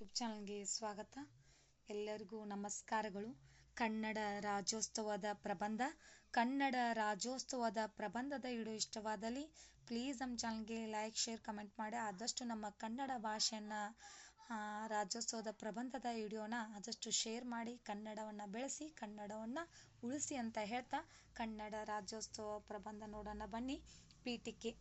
YouTube ಚಾನಲ್ಗೆ ಸ್ವಾಗತ. ಎಲ್ಲರಿಗೂ ನಮಸ್ಕಾರಗಳು. ಕನ್ನಡ ರಾಜ್ಯೋತ್ಸವದ ಪ್ರಬಂಧ. ಕನ್ನಡ ರಾಜ್ಯೋತ್ಸವದ ಪ್ರಬಂಧದ ವಿಡಿಯೋ ಇಷ್ಟವಾದಲ್ಲಿ ಪ್ಲೀಸ್ ನಮ್ಮ ಚಾನಲ್ಗೆ ಲೈಕ್ ಶೇರ್ ಕಮೆಂಟ್ ಮಾಡಿ. ಆದಷ್ಟು ನಮ್ಮ ಕನ್ನಡ ಭಾಷೆಯನ್ನು ರಾಜ್ಯೋತ್ಸವದ ಪ್ರಬಂಧದ ವಿಡಿಯೋನ ಆದಷ್ಟು ಶೇರ್ ಮಾಡಿ, ಕನ್ನಡವನ್ನು ಬೆಳೆಸಿ, ಕನ್ನಡವನ್ನು ಉಳಿಸಿ ಅಂತ ಹೇಳ್ತಾ ಕನ್ನಡ ರಾಜ್ಯೋತ್ಸವ ಪ್ರಬಂಧ ನೋಡೋಣ ಬನ್ನಿ. ಪೀಠಿಕೆ,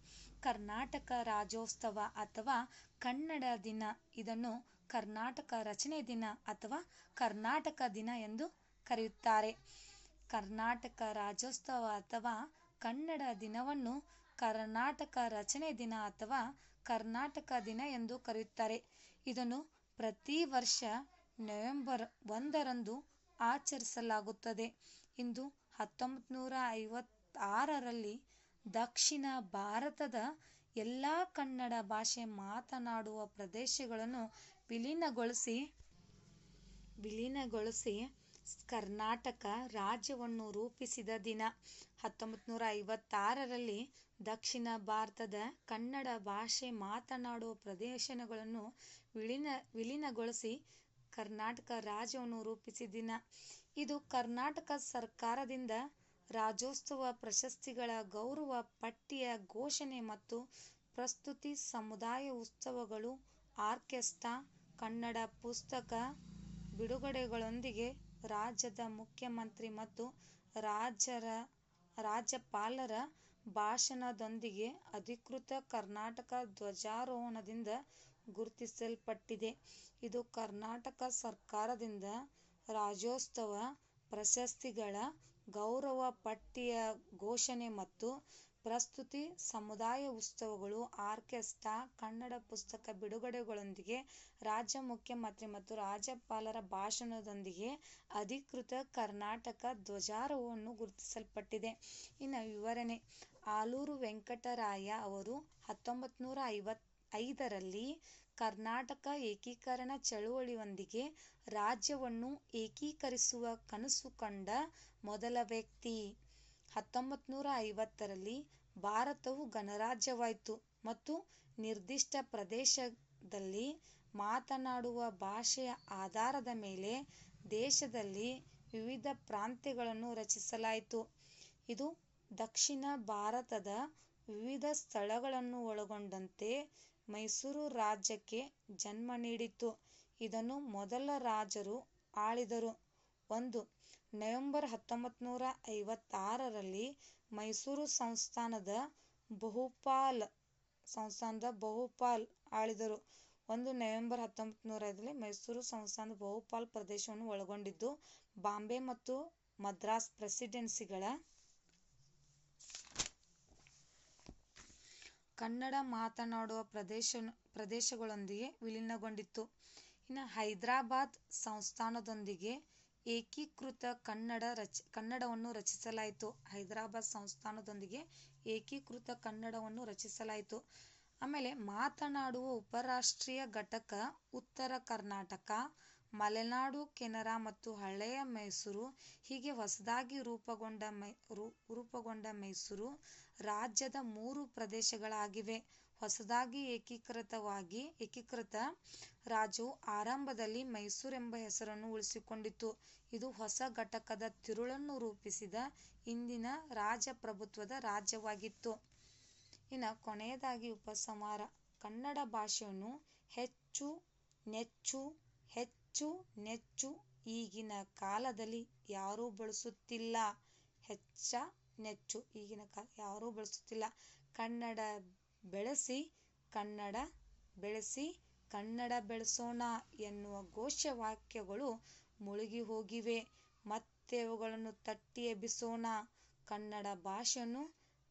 ಕರ್ನಾಟಕ ರಾಜ್ಯೋತ್ಸವ ಅಥವಾ ಕನ್ನಡ ದಿನ, ಇದನ್ನು ಕರ್ನಾಟಕ ರಚನೆ ದಿನ ಅಥವಾ ಕರ್ನಾಟಕ ದಿನ ಎಂದು ಕರೆಯುತ್ತಾರೆ. ಕರ್ನಾಟಕ ರಾಜ್ಯೋತ್ಸವ ಅಥವಾ ಕನ್ನಡ ದಿನವನ್ನು ಕರ್ನಾಟಕ ರಚನೆ ದಿನ ಅಥವಾ ಕರ್ನಾಟಕ ದಿನ ಎಂದು ಕರೆಯುತ್ತಾರೆ. ಇದನ್ನು ಪ್ರತಿ ವರ್ಷ ನವೆಂಬರ್ ಒಂದರಂದು ಆಚರಿಸಲಾಗುತ್ತದೆ. ಇಂದು ಹತ್ತೊಂಬತ್ತು ನೂರ ಐವತ್ತಾರರಲ್ಲಿ ದಕ್ಷಿಣ ಭಾರತದ ಎಲ್ಲ ಕನ್ನಡ ಭಾಷೆ ಮಾತನಾಡುವ ಪ್ರದೇಶಗಳನ್ನು ವಿಲೀನಗೊಳಿಸಿ ವಿಲೀನಗೊಳಿಸಿ ಕರ್ನಾಟಕ ರಾಜ್ಯವನ್ನು ರೂಪಿಸಿದ ದಿನ. ಹತ್ತೊಂಬತ್ತು ನೂರ ಐವತ್ತಾರರಲ್ಲಿ ದಕ್ಷಿಣ ಭಾರತದ ಕನ್ನಡ ಭಾಷೆ ಮಾತನಾಡುವ ಪ್ರದೇಶಗಳನ್ನು ವಿಲೀನ, ವಿಲೀನಗೊಳಿಸಿ ಕರ್ನಾಟಕ ರಾಜ್ಯವನ್ನು ರೂಪಿಸಿದ ದಿನ. ಇದು ಕರ್ನಾಟಕ ಸರ್ಕಾರದಿಂದ ರಾಜ್ಯೋತ್ಸವ ಪ್ರಶಸ್ತಿಗಳ ಗೌರವ ಪಟ್ಟಿಯ ಘೋಷಣೆ ಮತ್ತು ಪ್ರಸ್ತುತಿ ಸಮುದಾಯ ಉತ್ಸವಗಳು ಆರ್ಕೆಸ್ಟ್ರಾ, ಕನ್ನಡ ಪುಸ್ತಕ ಬಿಡುಗಡೆಗಳೊಂದಿಗೆ ರಾಜ್ಯದ ಮುಖ್ಯಮಂತ್ರಿ ಮತ್ತು ರಾಜ್ಯಪಾಲರ ಭಾಷಣದೊಂದಿಗೆ ಅಧಿಕೃತ ಕರ್ನಾಟಕ ಧ್ವಜಾರೋಹಣದಿಂದ ಗುರುತಿಸಲ್ಪಟ್ಟಿದೆ. ಇದು ಕರ್ನಾಟಕ ಸರ್ಕಾರದಿಂದ ರಾಜ್ಯೋತ್ಸವ ಪ್ರಶಸ್ತಿಗಳ ಗೌರವ ಪಟ್ಟಿಯ ಘೋಷಣೆ ಮತ್ತು ಪ್ರಸ್ತುತಿ ಸಮುದಾಯ ಉತ್ಸವಗಳು, ಆರ್ಕೆಸ್ಟ್ರಾ, ಕನ್ನಡ ಪುಸ್ತಕ ಬಿಡುಗಡೆಗಳೊಂದಿಗೆ ರಾಜ್ಯ ಮುಖ್ಯಮಂತ್ರಿ ಮತ್ತು ರಾಜ್ಯಪಾಲರ ಭಾಷಣದೊಂದಿಗೆ ಅಧಿಕೃತ ಕರ್ನಾಟಕ ಧ್ವಜಾರೋಹವನ್ನು ಗುರುತಿಸಲ್ಪಟ್ಟಿದೆ. ಇನ್ನು ವಿವರಣೆ. ಆಲೂರು ವೆಂಕಟರಾಯ ಅವರು ಹತ್ತೊಂಬತ್ತು ನೂರ ಐದರಲ್ಲಿ ಕರ್ನಾಟಕ ಏಕೀಕರಣ ಚಳುವಳಿಯೊಂದಿಗೆ ರಾಜ್ಯವನ್ನು ಏಕೀಕರಿಸುವ ಕನಸು ಕಂಡ ಮೊದಲ ವ್ಯಕ್ತಿ. ಹತ್ತೊಂಬತ್ತು ನೂರ ಐವತ್ತರಲ್ಲಿ ಭಾರತವು ಗಣರಾಜ್ಯವಾಯಿತು ಮತ್ತು ನಿರ್ದಿಷ್ಟ ಪ್ರದೇಶದಲ್ಲಿ ಮಾತನಾಡುವ ಭಾಷೆಯ ಆಧಾರದ ಮೇಲೆ ದೇಶದಲ್ಲಿ ವಿವಿಧ ಪ್ರಾಂತ್ಯಗಳನ್ನು ರಚಿಸಲಾಯಿತು. ಇದು ದಕ್ಷಿಣ ಭಾರತದ ವಿವಿಧ ಸ್ಥಳಗಳನ್ನು ಒಳಗೊಂಡಂತೆ ಮೈಸೂರು ರಾಜ್ಯಕ್ಕೆ ಜನ್ಮ ನೀಡಿತು ಇದನ್ನು ಮೊದಲ ರಾಜರು ಆಳಿದರು. ಒಂದು ನವೆಂಬರ್ ಹತ್ತೊಂಬತ್ತು ನೂರ ಐವತ್ತಾರರಲ್ಲಿ ಮೈಸೂರು ಸಂಸ್ಥಾನದ ಬಹುಪಾಲ್ ಸಂಸ್ಥಾನದ ಬಹುಪಾಲ್ ಆಳಿದರು. ಒಂದು ನವೆಂಬರ್ ಹತ್ತೊಂಬತ್ತು ನೂರ ಐದರಲ್ಲಿ ಮೈಸೂರು ಸಂಸ್ಥಾನದ ಬಹುಪಾಲ್ ಪ್ರದೇಶವನ್ನು ಒಳಗೊಂಡಿದ್ದು, ಬಾಂಬೆ ಮತ್ತು ಮದ್ರಾಸ್ ಪ್ರೆಸಿಡೆನ್ಸಿಗಳ ಕನ್ನಡ ಮಾತನಾಡುವ ಪ್ರದೇಶ, ಪ್ರದೇಶಗಳೊಂದಿಗೆ ವಿಲೀನಗೊಂಡಿತ್ತು. ಇನ್ನು ಹೈದರಾಬಾದ್ ಸಂಸ್ಥಾನದೊಂದಿಗೆ ಏಕೀಕೃತ ಕನ್ನಡ ರಚ, ಕನ್ನಡವನ್ನು ರಚಿಸಲಾಯಿತು. ಹೈದರಾಬಾದ್ ಸಂಸ್ಥಾನದೊಂದಿಗೆ ಏಕೀಕೃತ ಕನ್ನಡವನ್ನು ರಚಿಸಲಾಯಿತು. ಆಮೇಲೆ ಮಾತನಾಡುವ ಉಪರಾಷ್ಟ್ರೀಯ ಘಟಕ ಉತ್ತರ ಕರ್ನಾಟಕ, ಮಲೆನಾಡು, ಕೆನರಾ ಮತ್ತು ಹಳೆಯ ಮೈಸೂರು, ಹೀಗೆ ಹೊಸದಾಗಿ ರೂಪುಗೊಂಡ ಮೈ ರೂಪುಗೊಂಡ ಮೈಸೂರು ರಾಜ್ಯದ ಮೂರು ಪ್ರದೇಶಗಳಾಗಿವೆ. ಹೊಸದಾಗಿ ಏಕೀಕೃತವಾಗಿ, ಏಕೀಕೃತ ರಾಜ್ಯವು ಆರಂಭದಲ್ಲಿ ಮೈಸೂರೆಂಬ ಹೆಸರನ್ನು ಉಳಿಸಿಕೊಂಡಿತು. ಇದು ಹೊಸ ಘಟಕದ ತಿರುಳನ್ನು ರೂಪಿಸಿದ ಇಂದಿನ ರಾಜಪ್ರಭುತ್ವದ ರಾಜ್ಯವಾಗಿತ್ತು. ಇನ್ನು ಕೊನೆಯದಾಗಿ ಉಪಸಂಹಾರ. ಕನ್ನಡ ಭಾಷೆಯನ್ನು ಹೆಚ್ಚು, ನೆಚ್ಚು ಹೆಚ್ಚು, ನೆಚ್ಚು ಈಗಿನ ಕಾಲದಲ್ಲಿ ಯಾರೂ ಬಳಸುತ್ತಿಲ್ಲ. ಹೆಚ್ಚ, ನೆಚ್ಚು ಈಗಿನ ಕಾಲ ಯಾರೂ ಬಳಸುತ್ತಿಲ್ಲ. ಕನ್ನಡ ಬೆಳೆಸಿ ಕನ್ನಡ ಬೆಳೆಸಿ ಕನ್ನಡ ಬೆಳೆಸೋಣ ಎನ್ನುವ ಘೋಷವಾಕ್ಯಗಳು ಮುಳುಗಿ ಹೋಗಿವೆ. ಮತ್ತೆ ಅವುಗಳನ್ನು ತಟ್ಟಿ ಎಬ್ಬಿಸೋಣ ಕನ್ನಡ ಭಾಷೆಯನ್ನು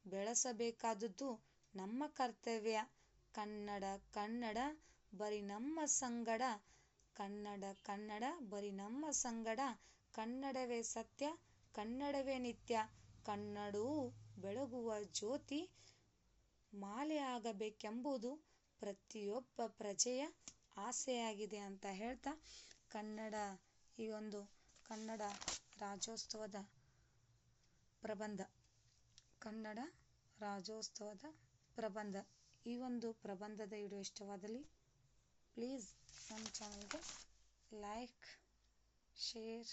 ಬೆಳೆಸಬೇಕಾದದ್ದು ನಮ್ಮ ಕರ್ತವ್ಯ. ಕನ್ನಡ ಕನ್ನಡ ಬರೀ ನಮ್ಮ ಸಂಗಡ. ಕನ್ನಡ ಕನ್ನಡ ಬರೀ ನಮ್ಮ ಸಂಗಡ. ಕನ್ನಡವೇ ಸತ್ಯ, ಕನ್ನಡವೇ ನಿತ್ಯ. ಕನ್ನಡವು ಬೆಳಗುವ ಜ್ಯೋತಿ ಮಾಲೆಯಾಗಬೇಕೆಂಬುದು ಪ್ರತಿಯೊಬ್ಬ ಪ್ರಜೆಯ ಆಸೆಯಾಗಿದೆ ಅಂತ ಹೇಳ್ತಾ ಕನ್ನಡ, ಈ ಒಂದು ಕನ್ನಡ ರಾಜ್ಯೋತ್ಸವದ ಪ್ರಬಂಧ. ಕನ್ನಡ ರಾಜ್ಯೋತ್ಸವದ ಪ್ರಬಂಧ. ಈ ಒಂದು ಪ್ರಬಂಧದ ವಿಡಿಯೋ ಇಷ್ಟವಾದಲ್ಲಿ ಪ್ಲೀಸ್ ನಮ್ಮ ಚಾನಲ್ಗೆ ಲೈಕ್, ಶೇರ್,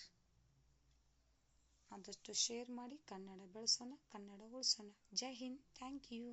ಆದಷ್ಟು ಶೇರ್ ಮಾಡಿ ಕನ್ನಡ ಬೆಳೆಸೋಣ, ಕನ್ನಡ ಉಳಿಸೋಣ. ಜೈ ಹಿಂದ್. Thank you.